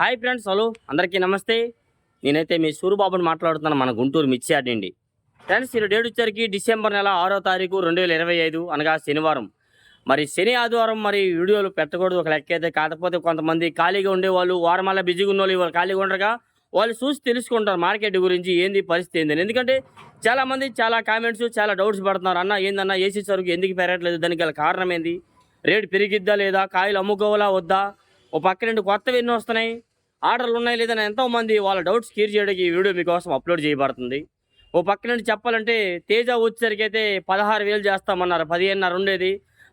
Hi friends hello. అందరికీ నమస్తే. నేనైతే మీ సూరుబాబుని మాట్లాడుతున్నాను మన గుంటూరు మిర్చి అండి ఫ్రెండ్స్ ఈరోజు డేట్ వచ్చరికి డిసెంబర్ నెల ఆరో తారీఖు రెండు వేల ఇరవై ఐదు అనగా శనివారం. మరి శని ఆదివారం మరి వీడియోలు పెట్టకూడదు ఒక లెక్క అయితే. కాకపోతే కొంతమంది ఖాళీగా ఉండేవాళ్ళు వారమల్లా బిజీగా ఉన్న వాళ్ళు ఖాళీగా ఉండరుగా. వాళ్ళు చూసి తెలుసుకుంటారు మార్కెట్ గురించి ఏంది పరిస్థితి ఏందని ఎందుకంటే చాలామంది చాలా కామెంట్స్ చాలా డౌట్స్ పడుతున్నారు. అన్న ఏందన్నా ఏసీ సరుకు ఎందుకు పెరగట్లేదు? దానికి గల కారణం ఏంది? రేటు పెరిగిద్దా లేదా? కాయలు అమ్ముకోవాలా వద్దా? ఓ పక్క రెండు కొత్తవి ఎన్ని వస్తున్నాయి. ఆర్డర్లు ఉన్నాయి లేదని ఎంతోమంది వాళ్ళ డౌట్స్ క్లియర్ చేయడానికి ఈ వీడియో మీకోసం అప్లోడ్ చేయబడుతుంది. ఓ పక్క నుండి చెప్పాలంటే తేజ వచ్చేసరికి అయితే పదహారు వేలు చేస్తామన్నారు. పదిహేనున్నర ఉండేది.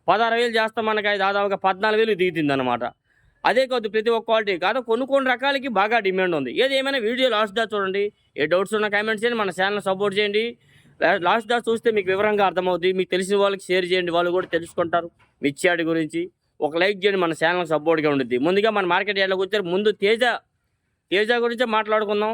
పదహారు వేలు చేస్తామన్నకి దాదాపుగా పద్నాలుగు వేలు దిగుతుంది అనమాట అదే కొద్ది ప్రతి ఒక్క క్వాలిటీ కాదు కొన్ని కొన్ని రకాలకి బాగా డిమాండ్ ఉంది. ఏది ఏమైనా వీడియో లాస్ట్ దా చూడండి. ఏ డౌట్స్ ఉన్న కామెంట్స్ చేయండి మన ఛానల్ సపోర్ట్ చేయండి. లాస్ట్ దా చూస్తే మీకు వివరంగా అర్థమవుతుంది మీకు తెలిసిన వాళ్ళకి షేర్ చేయండి. వాళ్ళు కూడా తెలుసుకుంటారు. మిర్చియాడి గురించి. ఒక లైక్ చేయండి మన ఛానల్ సపోర్ట్గా ఉంటుంది ముందుగా మన మార్కెట్ యార్డ్లోకి వచ్చారు. ముందు తేజ తేజ గురించే మాట్లాడుకుందాం.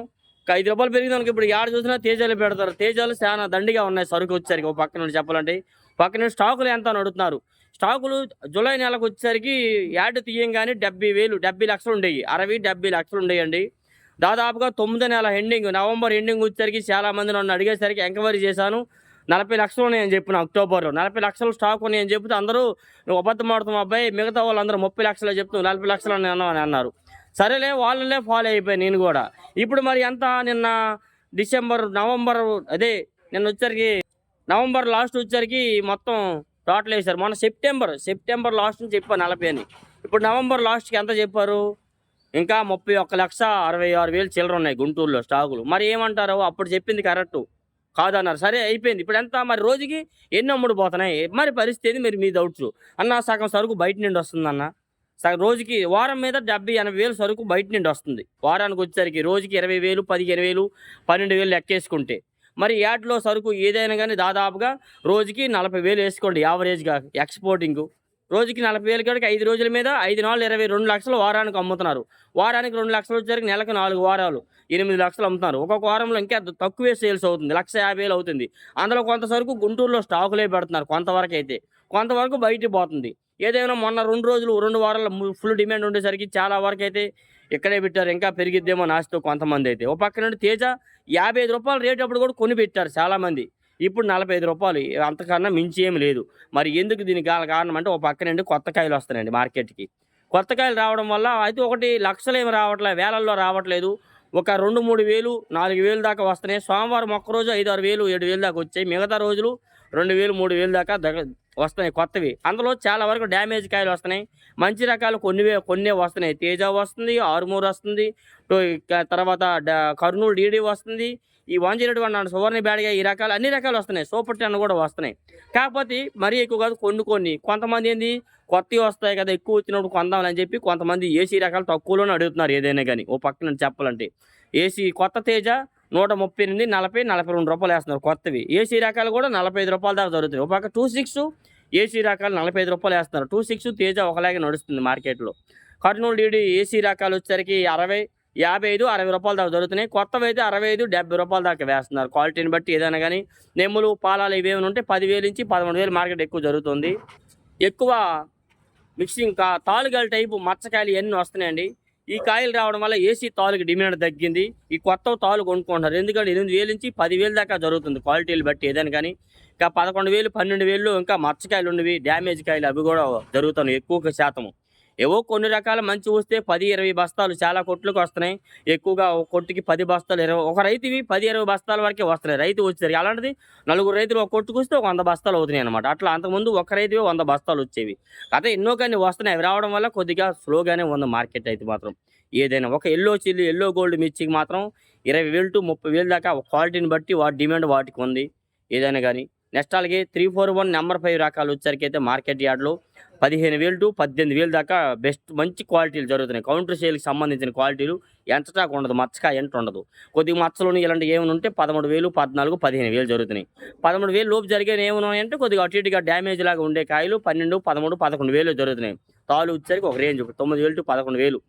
ఐదు రూపాయలు పెరిగింది మనకి ఇప్పుడు యాడ చూసినా తేజాలు పెడతారు. తేజాలు చాలా దండిగా ఉన్నాయి సరుకు వచ్చేసరికి. ఒక పక్క నుండి చెప్పాలంటే పక్క నుండి స్టాకులు ఎంత అని అడుగుతున్నారు. స్టాకులు జూలై నెలకు వచ్చేసరికి యాడ్ తీయంగానే డెబ్బై వేలు డెబ్బై లక్షలు ఉండేవి అరవై డెబ్బై లక్షలు ఉండేయండి. దాదాపుగా తొమ్మిది నెల ఎండింగ్ నవంబర్ ఎండింగ్ వచ్చేసరికి చాలా మంది నన్ను అడిగేసరికి ఎంక్వైరీ చేశాను. నలభై లక్షలు నేను చెప్పిన అక్టోబర్లో. నలభై లక్షలు స్టాక్ నేను చెప్తే అందరూ నువ్వు అబద్ధం ఆడుతున్నావు అబ్బాయి మిగతా వాళ్ళందరూ ముప్పై లక్షలే చెప్తున్నావు నలభై లక్షలు అని అన్నావు అని అన్నారు. సరేలే వాళ్ళనే ఫాలో అయిపోయి నేను కూడా. ఇప్పుడు మరి ఎంత? నిన్న డిసెంబర్ నవంబర్ అదే నిన్న వచ్చరికి నవంబర్ లాస్ట్ వచ్చరికి మొత్తం టోటల్ వేశారు. మొన్న సెప్టెంబర్ సెప్టెంబర్ లాస్ట్ నుంచి చెప్పారు నలభై అని. ఇప్పుడు నవంబర్ లాస్ట్కి ఎంత చెప్పారు? ఇంకా ముప్పై ఒక్క లక్ష అరవై ఆరు వేలు చిల్లర ఉన్నాయి గుంటూరులో స్టాకులు. మరి ఏమంటారు అప్పుడు చెప్పింది కరెక్ట్. కాదన్నారు. సరే అయిపోయింది. ఇప్పుడు ఎంత? మరి రోజుకి ఎన్ని అమ్ముడు పోతున్నాయి. మరి పరిస్థితి మీరు మీ డౌట్స్. అన్న సగం సరుకు బయట నుండి వస్తుందన్న సగం రోజుకి వారం మీద డెబ్బై ఎనభై వేలు సరుకు బయట నుండి వస్తుంది. వారానికి వచ్చేసరికి రోజుకి ఇరవై వేలు పదిహేను వేలు పన్నెండు వేలు లెక్కేసుకుంటే. మరి యాడ్లో సరుకు ఏదైనా కానీ దాదాపుగా రోజుకి నలభై వేలు వేసుకోండి యావరేజ్గా ఎక్స్పోర్టింగ్. రోజుకి నలభై వేలు కాడికి ఐదు రోజుల మీద ఐదు నాలుగు ఇరవై రెండు లక్షలు వారానికి అమ్ముతున్నారు. వారానికి రెండు లక్షలు వచ్చేసరికి నెలకు నాలుగు వారాలు ఎనిమిది లక్షలు అమ్ముతున్నారు. ఒక్కొక్క వారంలో ఇంకా తక్కువే సేల్స్ అవుతుంది. లక్ష యాభై వేలు అవుతుంది. అందులో కొంత సరుకు గుంటూరులో స్టాకులే పెడుతున్నారు కొంతవరకు అయితే. కొంతవరకు బయటికి పోతుంది. ఏదైనా మొన్న రెండు రోజులు రెండు వారాల్లో ఫుల్ డిమాండ్ ఉండేసరికి చాలా వరకు అయితే ఇక్కడే పెట్టారు. ఇంకా పెరిగిద్దేమో నాశతో కొంతమంది అయితే. ఓ పక్క నుండి తేజ యాభై ఐదు రూపాయల రేట్ అప్పుడు కూడా కొని పెట్టారు చాలామంది. ఇప్పుడు నలభై ఐదు రూపాయలు. అంతకన్నా మించి ఏం లేదు. మరి ఎందుకు దీనికి గల కారణం అంటే ఒక పక్క నుండి కొత్త కాయలు వస్తున్నాయండి మార్కెట్కి. కొత్త కాయలు రావడం వల్ల అయితే ఒకటి లక్షలు ఏమి రావట్లేదు వేలల్లో రావట్లేదు. ఒక రెండు మూడు వేలు నాలుగు వేలు దాకా వస్తున్నాయి. సోమవారం ఒక్క రోజు ఐదు ఆరు వేలు ఏడు వేలు దాకా వచ్చాయి. మిగతా రోజులు రెండు వేలు మూడు వేలు దాకా దగ్గ వస్తున్నాయి కొత్తవి. అందులో చాలా వరకు డ్యామేజ్ కాయలు వస్తున్నాయి. మంచి రకాలు కొన్ని వే- కొన్నే వస్తున్నాయి. తేజ వస్తుంది ఆరుమూరు వస్తుంది. తర్వాత డ- కర్నూలు డీడీ వస్తుంది. ఈ వన్ జీరో వన్ సువర్ణ బ్యాడ్గా ఈ రకాలు అన్ని రకాలు వస్తున్నాయి. సూపర్ టెన్ కూడా వస్తున్నాయి. కాకపోతే మరీ ఎక్కువ కాదు కొన్ని కొన్ని. కొంతమంది ఏంది? కొత్తవి వస్తాయి కదా ఎక్కువ వచ్చినప్పుడు కొందామని చెప్పి కొంతమంది ఏసీ రకాలు తక్కువలోనే అడుగుతున్నారు ఏదైనా కానీ ఓ పక్కన చెప్పాలంటే. ఏసీ కొత్త తేజ నూట ముప్పై ఎనిమిది నలభై నలభై రెండు రూపాయలు వేస్తున్నారు కొత్తవి. ఏసీ రకాలు కూడా నలభై ఐదు రూపాయల దాకా దొరుకుతాయి ఒక పక్క టూ సిక్స్ ఏసీ రకాలు నలభై ఐదు రూపాయలు వేస్తున్నారు. టూ సిక్స్ తేజ ఒకలాగే నడుస్తుంది మార్కెట్లో. కర్నూలు డీడీ ఏసీ రకాలు వచ్చేసరికి అరవై యాభై ఐదు అరవై రూపాయల దాకా దొరుకుతున్నాయి. కొత్తవి అయితే అరవై ఐదు డెబ్బై రూపాయల దాకా వేస్తున్నారు. క్వాలిటీని బట్టి ఏదైనా కానీ నెమ్ములు పాలాలు ఇవేమైనా ఉంటే పదివేలు నుంచి పదమూడు వేలు మార్కెట్ ఎక్కువ జరుగుతుంది. ఎక్కువ మిక్సింగ్ కా తాలుగాల టైపు మచ్చకాయలు ఇవన్నీ వస్తున్నాయండి. ఈ కాయలు రావడం వల్ల ఏసీ తాలుకి డిమాండ్ తగ్గింది. ఈ కొత్త తాలు కొనుక్కుంటున్నారు. ఎందుకంటే ఎనిమిది వేలు నుంచి పదివేలు దాకా జరుగుతుంది క్వాలిటీలు బట్టి ఏదైనా కానీ. ఇంకా పదకొండు వేలు పన్నెండు వేలు ఇంకా మచ్చకాయలు ఉండేవి డ్యామేజ్ కాయలు అవి కూడా జరుగుతున్నాయి ఎక్కువ శాతము. ఏవో కొన్ని రకాల మంచి వస్తే పది ఇరవై బస్తాలు చాలా కొట్లకు వస్తున్నాయి. ఎక్కువగా ఒక కొట్టుకి పది బస్తాలు ఇరవై ఒక రైతువి పది ఇరవై బస్తాల వరకే వస్తున్నాయి. రైతు వచ్చేసరికి అలాంటిది నలుగురు రైతులు ఒక కొట్టుకు వస్తే ఒక వంద బస్తాలు అవుతున్నాయి అనమాట అట్లా అంతకుముందు ఒక రైతువే వంద బస్తాలు వచ్చేవి. అదే ఎన్నో కానీ వస్తున్నాయి. అవి రావడం వల్ల కొద్దిగా స్లోగానే ఉంది మార్కెట్ అయితే మాత్రం. ఏదైనా ఒక ఎల్లో చిల్లి ఎల్లో గోల్డ్ మిర్చికి మాత్రం ఇరవై వేలు టు ముప్పై వేలు దాకా క్వాలిటీని బట్టి వాటి డిమాండ్ వాటికి ఉంది. ఏదైనా కానీ. నెక్స్ట్ అలాగే three four one number five రకాలు వచ్చేసరికి అయితే మార్కెట్ యార్డ్లో పదిహేను వేలు టు పద్దెనిమిది వేలు దాకా బెస్ట్ మంచి క్వాలిటీలు జరుగుతున్నాయి. కౌంటర్ సేల్కి సంబంధించిన క్వాలిటీలు ఎంత ఉండదు. మచ్చకాయ ఎంత ఉండదు. కొద్దిగా మచ్చలు ఇలాంటి ఏమైనా ఉంటే పదమూడు వేలు పద్నాలుగు పదిహేను వేలు జరుగుతున్నాయి. పదమూడు వేలు లోపు జరిగే ఏమైనా అంటే కొద్దిగా అటు ఇటుగా డ్యామేజ్ లాగా ఉండే కాయలు పన్నెండు పదమూడు పదకొండు వేలు జరుగుతున్నాయి. తాలు వచ్చేసరికి ఒక రేంజ్ తొమ్మిది వేలు టు పదకొండు వేలు.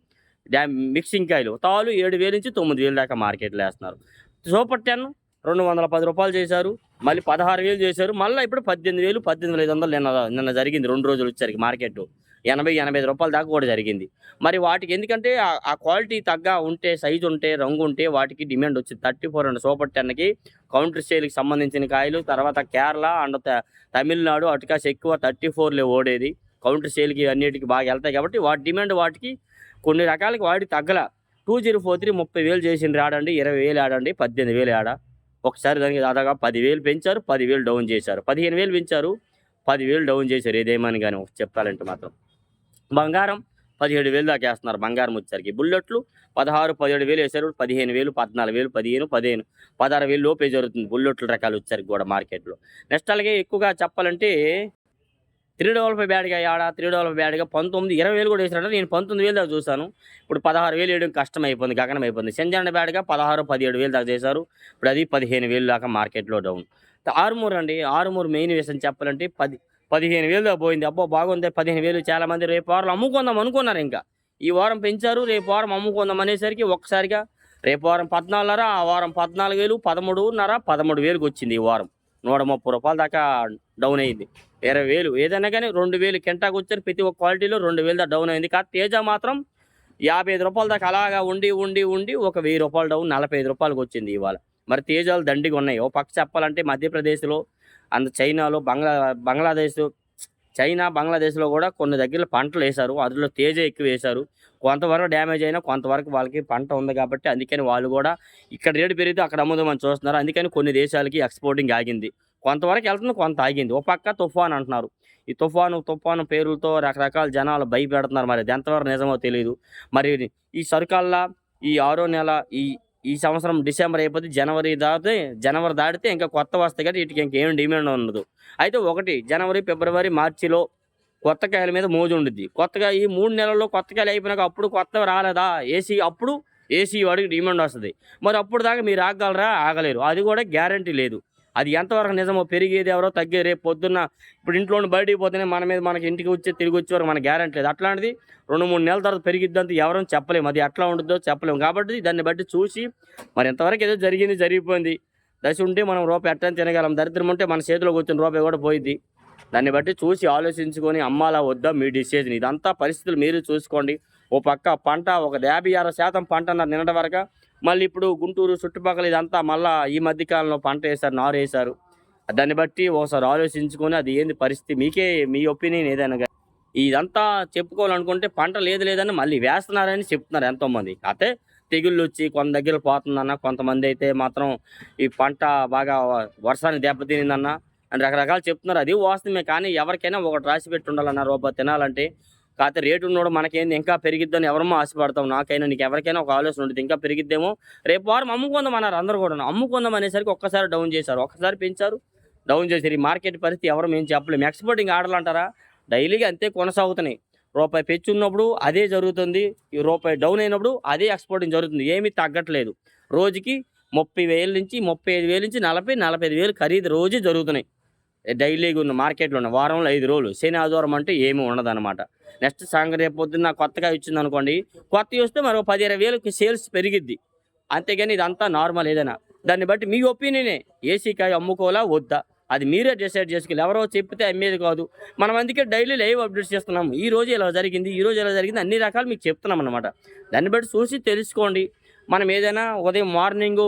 డ్యామ్ మిక్సింగ్ కాయలు. తాలు ఏడు వేలు నుంచి తొమ్మిది వేలు దాకా మార్కెట్లో వేస్తున్నారు. సూపర్ టెన్ రెండు వందల పది రూపాయలు చేశారు. మళ్ళీ పదహారు వేలు చేశారు. మళ్ళీ ఇప్పుడు పద్దెనిమిది వేలు పద్దెనిమిది ఐదు వందలు నిన్న నిన్న జరిగింది. రెండు రోజులు వచ్చరికి మార్కెట్. ఎనభై ఎనభై ఐదు రూపాయల దాకా కూడా జరిగింది. మరి వాటికి ఎందుకంటే ఆ- క్వాలిటీ తగ్గ ఉంటే సైజు ఉంటే రంగు ఉంటే వాటికి డిమాండ్ వచ్చింది. థర్టీ ఫోర్ అండ్ సూపర్ టెన్కి కౌంటర్ సేల్కి సంబంధించిన కాయలు తర్వాత కేరళ అండ్ తమిళనాడు అటుకాసి ఎక్కువ థర్టీ ఫోర్లే ఓడేది. కౌంటర్ సేల్కి అన్నిటికి బాగా వెళ్తాయి కాబట్టి వాటి డిమాండ్ వాటికి కొన్ని రకాలకి వాడి తగ్గల. టూ జీరో ఫోర్ త్రీ ముప్పై వేలు చేసింది ఆడండి ఇరవై వేలు ఆడండి పద్దెనిమిది వేలు ఆడ. ఒకసారి దానికి దాదాగా పదివేలు పెంచారు పదివేలు డౌన్ చేశారు. పదిహేను వేలు పెంచారు పదివేలు డౌన్ చేశారు. ఏదేమని కానీ చెప్పాలంటే మాత్రం. బంగారం పదిహేడు వేలు దాకా వేస్తున్నారు బంగారం వచ్చేసరికి. బుల్లెట్లు పదహారు పదిహేడు వేలు వేసారు పదిహేను వేలు పద్నాలుగు వేలు పదిహేను పదిహేను పదహారు వేలు లోపే జరుగుతుంది బుల్లెట్ల రకాలు వచ్చేసరికి కూడా మార్కెట్లో. నెక్స్ట్ అలాగే ఎక్కువగా చెప్పాలంటే త్రీ డబల్ ఫైవ్ బ్యాడ్గా ఆడ త్రీ డబల్ ఫైవ్ బ్యాడ్గా పంతొమ్మిది ఇరవై వేలు కూడా వేసినట్టు నేను పంతొమ్మిది వేలు దాకా చూశాను. ఇప్పుడు పదహారు వేలు వేయడం కష్టం అయిపోయింది గగనం అయిపోయింది సెంజండ బ్యాడ్గా పదహారు పదిహేడు వేలు దాకా చేశారు. ఇప్పుడు అది పదిహేను వేలు దాకా మార్కెట్లో డౌన్. ఆరుమూరు అండి ఆరుమూరు మెయిన్ విషయం చెప్పాలంటే పది పదిహేను వేలు దాకా పోయింది. అబ్బో బాగుంది. పదిహేను వేలు చాలా మంది రేపు వారం అమ్ముకుందాం అనుకున్నారు ఇంకా. ఈ వారం పెంచారు రేపు వారం అమ్ముకుందాం అనేసరికి ఒక్కసారిగా రేపు వారం పద్నాలుగున్నర ఆ వారం పద్నాలుగు వేలు పదమూడున్నర పదమూడు వేలకు వచ్చింది ఈ వారం. నూట ముప్పై రూపాయల దాకా డౌన్ అయింది. ఇరవై వేలు ఏదైనా కానీ రెండు వేలు కెంటాకు వచ్చారు ప్రతి ఒక్క క్వాలిటీలో రెండు వేలు దాకా డౌన్ అయింది. కానీ తేజ మాత్రం యాభై ఐదు రూపాయల దాకా అలాగా ఉండి ఉండి ఉండి ఒక వెయ్యి రూపాయలు డౌన్ నలభై ఐదు రూపాయలకు వచ్చింది ఇవాళ. మరి తేజాలు దండిగా ఉన్నాయి. ఓ పక్క చెప్పాలంటే మధ్యప్రదేశ్లో అంత చైనాలో బంగ్లా బంగ్లాదేశ్ చైనా బంగ్లాదేశ్లో కూడా కొన్ని దగ్గర పంటలు వేశారు. అందులో తేజ ఎక్కువ వేశారు. కొంతవరకు డ్యామేజ్ అయినా కొంతవరకు వాళ్ళకి పంట ఉంది కాబట్టి అందుకని వాళ్ళు కూడా ఇక్కడ రేటు పెరిగితే అక్కడ అమ్ముదామని చూస్తున్నారు. అందుకని కొన్ని దేశాలకి ఎక్స్పోర్టింగ్ ఆగింది. కొంతవరకు వెళ్తుంది కొంత ఆగింది. ఓ పక్క తుఫాన్ అంటున్నారు. ఈ తుఫాను తుఫాను పేరులతో రకరకాల జనాలు భయపెడుతున్నారు. మరి అది ఎంతవరకు నిజమో తెలియదు మరి ఈ సరుకల్లా ఈ ఆరో నెల ఈ ఈ సంవత్సరం డిసెంబర్ అయిపోతే జనవరి దాటితే జనవరి దాటితే ఇంకా కొత్త వస్తాయి కానీ వీటికి ఇంకేం డిమాండ్ ఉండదు. అయితే ఒకటి జనవరి ఫిబ్రవరి మార్చిలో కొత్త కాయల మీద మోజు ఉండిద్ది. కొత్తగా ఈ మూడు నెలల్లో కొత్త కాయలు అయిపోయినాక అప్పుడు కొత్త రాలేదా? ఏసీ అప్పుడు ఏసీ వాడికి డిమాండ్ వస్తుంది. మరి అప్పుడు దాకా మీరు ఆగలరా ఆగలేరు. అది కూడా గ్యారంటీ లేదు. అది ఎంతవరకు నిజమో పెరిగేది ఎవరో తగ్గే రేపు పొద్దున్న ఇప్పుడు ఇంట్లో బయటికి పోతేనే మన మీద మనకి ఇంటికి వచ్చి తిరిగి వచ్చే వరకు మన గ్యారెంటీ లేదు. అట్లాంటిది రెండు మూడు నెలల తర్వాత పెరిగిద్దంత ఎవరూ చెప్పలేము. అది ఎట్లా ఉంటుందో చెప్పలేము. కాబట్టి దాన్ని బట్టి చూసి మరి ఎంతవరకు ఏదో జరిగింది జరిగిపోయింది. దశ ఉంటే మనం రూపాయి ఎట్టని తినగలం. దరిద్రం ఉంటే మన చేతిలోకి వచ్చిన రూపాయి కూడా పోయింది దాన్ని బట్టి చూసి ఆలోచించుకొని అమ్మాలా వద్దా మీ డిసిజన్ ఇదంతా పరిస్థితులు మీరు చూసుకోండి. ఓ పక్క పంట ఒక యాభై అరవై శాతం పంట అన్నారు నిన్నటి వరకు. మళ్ళీ ఇప్పుడు గుంటూరు చుట్టుపక్కల ఇదంతా మళ్ళా ఈ మధ్యకాలంలో పంట వేశారు నారు వేశారు. దాన్ని బట్టి ఒకసారి ఆలోచించుకొని అది ఏంది పరిస్థితి? మీకే మీ ఒపీనియన్ ఏదైనా ఇదంతా చెప్పుకోవాలనుకుంటే పంట లేదు లేదని మళ్ళీ వేస్తున్నారని చెప్తున్నారు ఎంతోమంది. అయితే తెగుళ్ళు వచ్చి కొంత దగ్గర పోతుందన్న కొంతమంది అయితే మాత్రం ఈ పంట బాగా వర్షాన్ని దెబ్బతినిందన్న అని రకరకాలు చెప్తున్నారు. అది వాస్తవమే కానీ ఎవరికైనా ఒకటి రాసి పెట్టి ఉండాలన్న రూపాయి తినాలంటే కాకపోతే రేటు ఉన్నోడు మనకేంది? ఇంకా పెరిగిద్దని ఎవరమో ఆశపడతాం. నాకైనా నీకు ఎవరికైనా ఒక ఆలోచన ఉంటుంది. ఇంకా పెరిగిద్దేమో. రేపు వారం అమ్ముకుందాం అన్నారు అందరూ కూడా అమ్ముకుందాం అనేసరికి ఒక్కసారి డౌన్ చేశారు. ఒక్కసారి పెంచారు. డౌన్ చేశారు. ఈ మార్కెట్ పరిస్థితి ఎవరు మేము చెప్పలేము ఎక్స్పోర్టింగ్ ఆర్డర్లు అంటారా? డైలీగా అంతే కొనసాగుతున్నాయి. రూపాయి పెంచి ఉన్నప్పుడు అదే జరుగుతుంది. ఈ రూపాయి డౌన్ అయినప్పుడు అదే ఎక్స్పోర్టింగ్ జరుగుతుంది. ఏమీ తగ్గట్లేదు. రోజుకి ముప్పై వేల నుంచి ముప్పై ఐదు వేల నుంచి నలభై నలభై ఐదు వేలు ఖరీదు రోజు జరుగుతున్నాయి. డైలీగా ఉన్న మార్కెట్లో ఉన్న వారంలో ఐదు రోజులు. శని ఆదివారం అంటే ఏమీ ఉండదన్నమాట. నెక్స్ట్ సాంగ్ రేపు పొద్దున్న కొత్తగా ఇచ్చింది అనుకోండి. కొత్త చూస్తే మరో పది ఇరవై వేలకి సేల్స్ పెరిగిద్ది. అంతేగాని ఇదంతా నార్మల్ ఏదైనా. దాన్ని బట్టి మీ ఒపీనియనే ఏసీ కాయ అమ్ముకోవాలా వద్దా? అది మీరే డిసైడ్ చేసుకోవాలి ఎవరో చెప్తే అమ్మేది కాదు. మనం అందుకే డైలీ లైవ్ అప్డేట్స్ చేస్తున్నాం ఈ రోజు ఇలా జరిగింది ఈ రోజు ఇలా జరిగింది అన్ని రకాలు మీకు చెప్తున్నాం అనమాట దాన్ని బట్టి చూసి తెలుసుకోండి. మనం ఏదైనా ఉదయం మార్నింగ్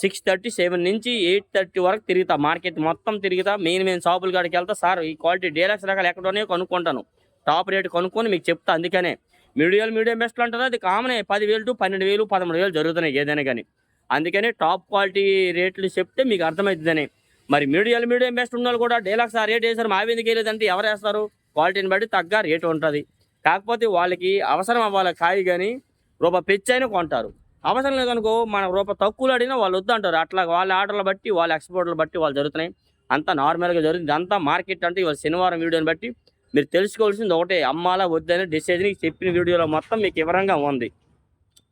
సిక్స్ థర్టీ సెవెన్ నుంచి ఎయిట్ థర్టీ వరకు తిరుగుతా. మార్కెట్ మొత్తం తిరుగుతా. మెయిన్ మెయిన్ షాపుల కాడికి వెళ్తా. సార్ ఈ క్వాలిటీ డీలక్స్ రకాలు ఎక్కడోనే కొనుక్కుంటాను. టాప్ రేట్ కొనుక్కొని మీకు చెప్తా అందుకనే. మీడియం మీడియం బెస్ట్లు అంటారు అది కామనే. పదివేలు టు పన్నెండు వేలు పదమూడు వేలు జరుగుతున్నాయి ఏదైనా కానీ. అందుకని టాప్ క్వాలిటీ రేట్లు చెప్తే మీకు అర్థమవుతుందని. మరి మీడియం మీడియం బెస్ట్ ఉన్న వాళ్ళు కూడా డీలక్స్ ఆ రేట్ వేసారు మా ఎందుకు వేయలేదంటే ఎవరు వేస్తారు? క్వాలిటీని బట్టి తగ్గ రేటు ఉంటుంది. కాకపోతే వాళ్ళకి అవసరం అవ్వాలి కాయ కానీ రూపాయి పెచ్చైనా కొంటారు. అవసరం లేదనుకో మన రూపాయి తక్కువలో అడిగినా వాళ్ళు వద్దంటారు. అట్లా వాళ్ళ ఆర్డర్లు బట్టి వాళ్ళ ఎక్స్పోర్ట్ల బట్టి వాళ్ళు జరుగుతున్నాయి. అంతా నార్మల్గా జరుగుతుంది. అంతా మార్కెట్ అంటే ఇవాళ శనివారం వీడియోని బట్టి మీరు తెలుసుకోవాల్సింది ఒకటే అమ్మాలా వద్దని డిసిజన్ చెప్పిన వీడియోలో మొత్తం మీకు వివరంగా ఉంది.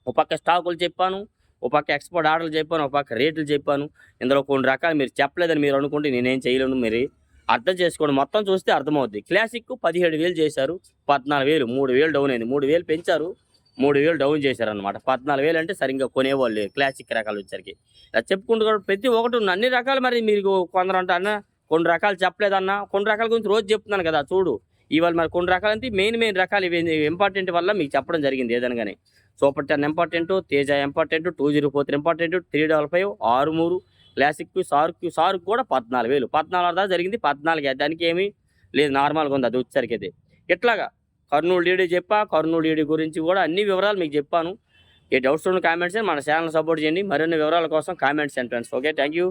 ఒక పక్క స్టాకులు చెప్పాను ఒక పక్క ఎక్స్పోర్ట్ ఆర్డర్లు చెప్పాను ఒక పక్క రేట్లు చెప్పాను. ఇందులో కొన్ని రకాలు మీరు చెప్పలేదని మీరు అనుకుంటే నేనేం చేయలేను మీరు. అర్థం చేసుకోండి. మొత్తం చూస్తే అర్థమవుద్ది. క్లాసిక్ పదిహేడు వేలు చేశారు పద్నాలుగు వేలు మూడు వేలు డౌన్ అయింది. మూడు వేలు పెంచారు మూడు వేలు డౌన్ చేశారు అనమాట పద్నాలుగు వేలు అంటే సరిగ్గా కొనేవాళ్ళు లేరు క్లాసిక్ రకాలు వచ్చరికి ఇలా చెప్పుకుంటూ కూడా ప్రతి ఒక్కటి ఉన్న అన్ని రకాలు మరి మీరు కొందరు అంటే అన్న కొన్ని రకాలు చెప్పలేదన్నా కొన్ని రకాల గురించి రోజు చెప్తున్నాను కదా చూడు. ఇవాళ మరి కొన్ని రకాలంటే మెయిన్ మెయిన్ రకాలు ఇవి ఇంపార్టెంట్ వల్ల మీకు చెప్పడం జరిగింది ఏదైనా కానీ super ten important Teja important two zero four important three double five ఆరు మూడు క్లాసిక్ సార్క్ సార్క్ కూడా పద్నాలుగు వేలు. పద్నాలుగు దాకా జరిగింది పద్నాలుగు దానికి ఏమీ లేదు నార్మల్గా ఉంది అది వచ్చేసరికి అయితే. ఇట్లాగా కర్నూలు డీడీ చెప్పా కర్నూలు డీడీ గురించి కూడా అన్ని వివరాలు మీకు చెప్పాను. ఏ డౌట్స్ ఉన్న కామెంట్స్ మన ఛానల్ సపోర్ట్ చేయండి. మరిన్ని వివరాల కోసం comments and friends okay thank you